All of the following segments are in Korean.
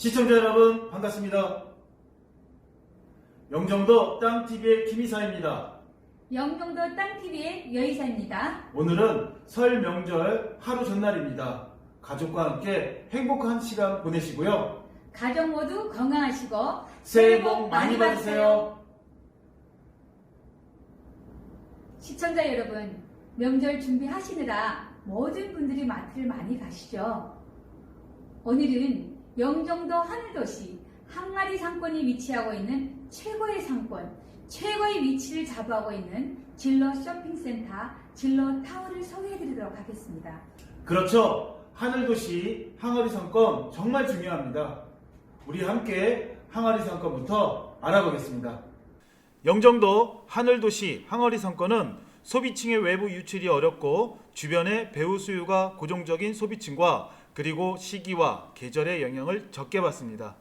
시청자 여러분 반갑습니다. 영종도 땅TV의 김이사입니다. 영종도 땅TV의 여의사입니다. 오늘은 설 명절 하루 전날입니다. 가족과 함께 행복한 시간 보내시고요. 가족 모두 건강하시고 새해 복 많이 받으세요. 시청자 여러분, 명절 준비하시느라 모든 분들이 마트를 많이 가시죠. 오늘은 영종도 하늘도시 항아리 상권이 위치하고 있는 최고의 상권, 최고의 위치를 자부하고 있는 진로 쇼핑센터 진로 타워를 소개해드리도록 하겠습니다. 그렇죠. 하늘도시 항아리 상권 정말 중요합니다. 우리 함께 항아리 상권부터 알아보겠습니다. 영종도 하늘도시 항아리 상권은 소비층의 외부 유출이 어렵고 주변의 배우 수요가 고정적인 소비층과 그리고 시기와 계절의 영향을 적게 받습니다.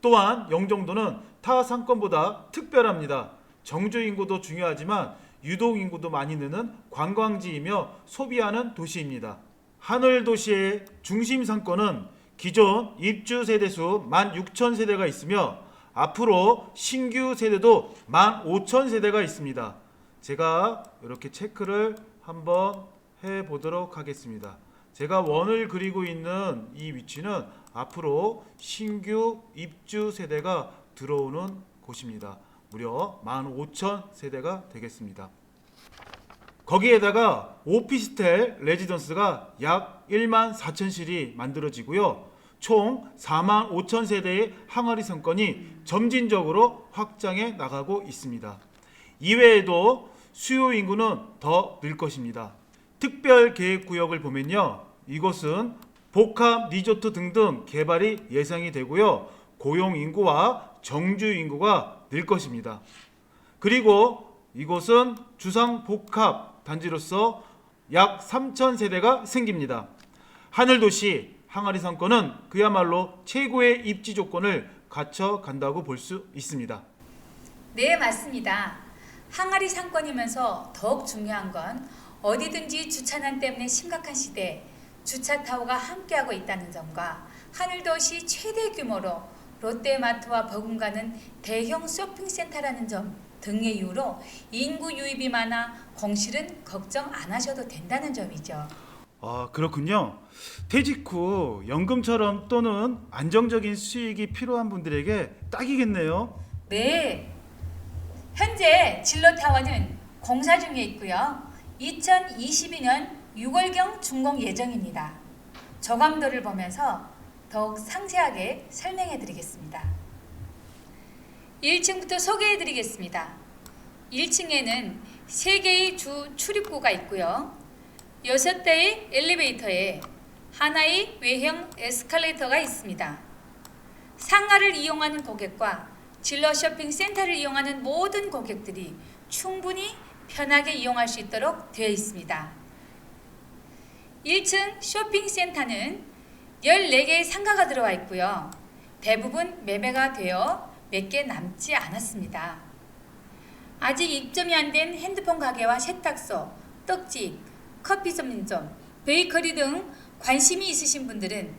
또한 영종도는 타 상권보다 특별합니다. 정주 인구도 중요하지만 유동 인구도 많이 느는 관광지이며 소비하는 도시입니다. 하늘 도시의 중심 상권은 기존 입주 세대 수 16,000세대가 있으며 앞으로 신규 세대도 15,000세대가 있습니다. 제가 이렇게 체크를 한번 해 보도록 하겠습니다. 제가 원을 그리고 있는 이 위치는 앞으로 신규 입주 세대가 들어오는 곳입니다. 무려 15,000 세대가 되겠습니다. 거기에다가 오피스텔 레지던스가 약 1만 4천 실이 만들어지고요. 총 4만 5천 세대의 항아리 상권이 점진적으로 확장해 나가고 있습니다. 이외에도 수요 인구는 더 늘 것입니다. 특별 계획 구역을 보면요. 이곳은 복합 리조트 등등 개발이 예상이 되고요. 고용 인구와 정주 인구가 늘 것입니다. 그리고 이곳은 주상 복합 단지로서 약 3천 세대가 생깁니다. 하늘도시 항아리 상권은 그야말로 최고의 입지 조건을 갖춰 간다고 볼 수 있습니다. 네, 맞습니다. 항아리 상권이면서 더욱 중요한 건 어디든지 주차난 때문에 심각한 시대에 주차 타워가 함께하고 있다는 점과 하늘도시 최대 규모로 롯데마트와 버금가는 대형 쇼핑센터라는 점 등의 이유로 인구 유입이 많아 공실은 걱정 안 하셔도 된다는 점이죠. 아, 그렇군요. 퇴직 후 연금처럼 또는 안정적인 수익이 필요한 분들에게 딱이겠네요. 네. 현재 진로타워는 공사 중에 있고요. 2022년 6월경 준공 예정입니다. 저감도를 보면서 더욱 상세하게 설명해 드리겠습니다. 1층부터 소개해 드리겠습니다. 1층에는 3개의 주 출입구가 있고요. 6대의 엘리베이터에 하나의 외형 에스컬레이터가 있습니다. 상가를 이용하는 고객과 진로 쇼핑 센터를 이용하는 모든 고객들이 충분히 편하게 이용할 수 있도록 되어 있습니다. 1층 쇼핑 센터는 14개의 상가가 들어와 있고요. 대부분 매매가 되어 몇 개 남지 않았습니다. 아직 입점이 안 된 핸드폰 가게와 세탁소, 떡집, 커피 전문점, 베이커리 등 관심이 있으신 분들은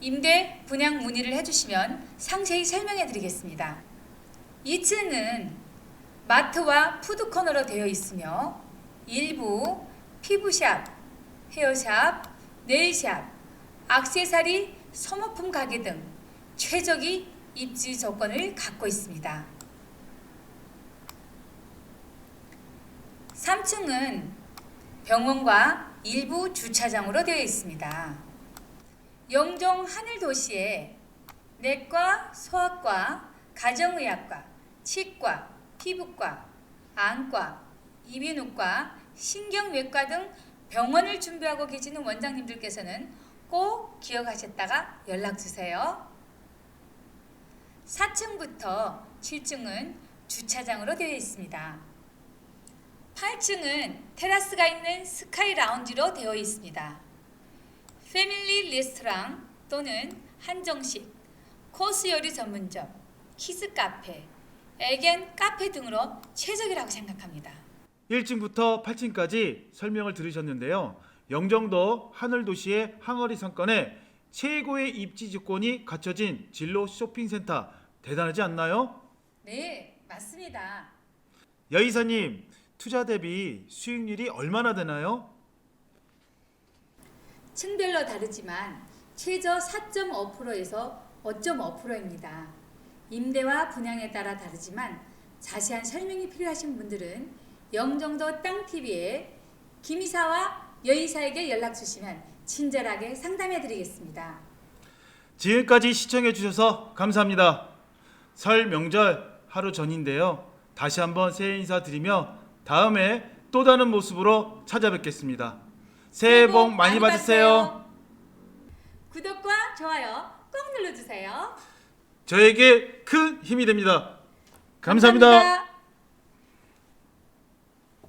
임대 분양 문의를 해주시면 상세히 설명해 드리겠습니다. 2층은 마트와 푸드코너로 되어 있으며 일부 피부샵, 헤어샵, 네일샵, 악세사리, 소모품 가게 등 최적의 입지 조건을 갖고 있습니다. 3층은 병원과 일부 주차장으로 되어 있습니다. 영종 하늘도시에 내과, 소아과, 가정의학과, 치과, 피부과, 안과, 이비인후과, 신경외과 등 병원을 준비하고 계시는 원장님들께서는 꼭 기억하셨다가 연락 주세요. 4층부터 7층은 주차장으로 되어 있습니다. 8층은 테라스가 있는 스카이 라운지로 되어 있습니다. 패밀리 레스토랑 또는 한정식, 코스 요리 전문점, 키즈 카페, 애견 카페 등으로 최적이라고 생각합니다. 1층부터 8층까지 설명을 들으셨는데요. 영종도 하늘도시의 항아리 상권에 최고의 입지 조건이 갖춰진 진로 쇼핑센터 대단하지 않나요? 네, 맞습니다. 여 이사님 투자 대비 수익률이 얼마나 되나요? 층별로 다르지만 최저 4.5%에서 5.5%입니다. 임대와 분양에 따라 다르지만 자세한 설명이 필요하신 분들은 영종도 땅TV에 김이사와 여이사에게 연락 주시면 친절하게 상담해 드리겠습니다. 지금까지 시청해 주셔서 감사합니다. 설 명절 하루 전인데요. 다시 한번 새해 인사 드리며 다음에 또 다른 모습으로 찾아뵙겠습니다. 새해 복 많이 받으세요. 구독과 좋아요 꼭 눌러주세요. 저에게 큰 힘이 됩니다. 감사합니다. 감사합니다.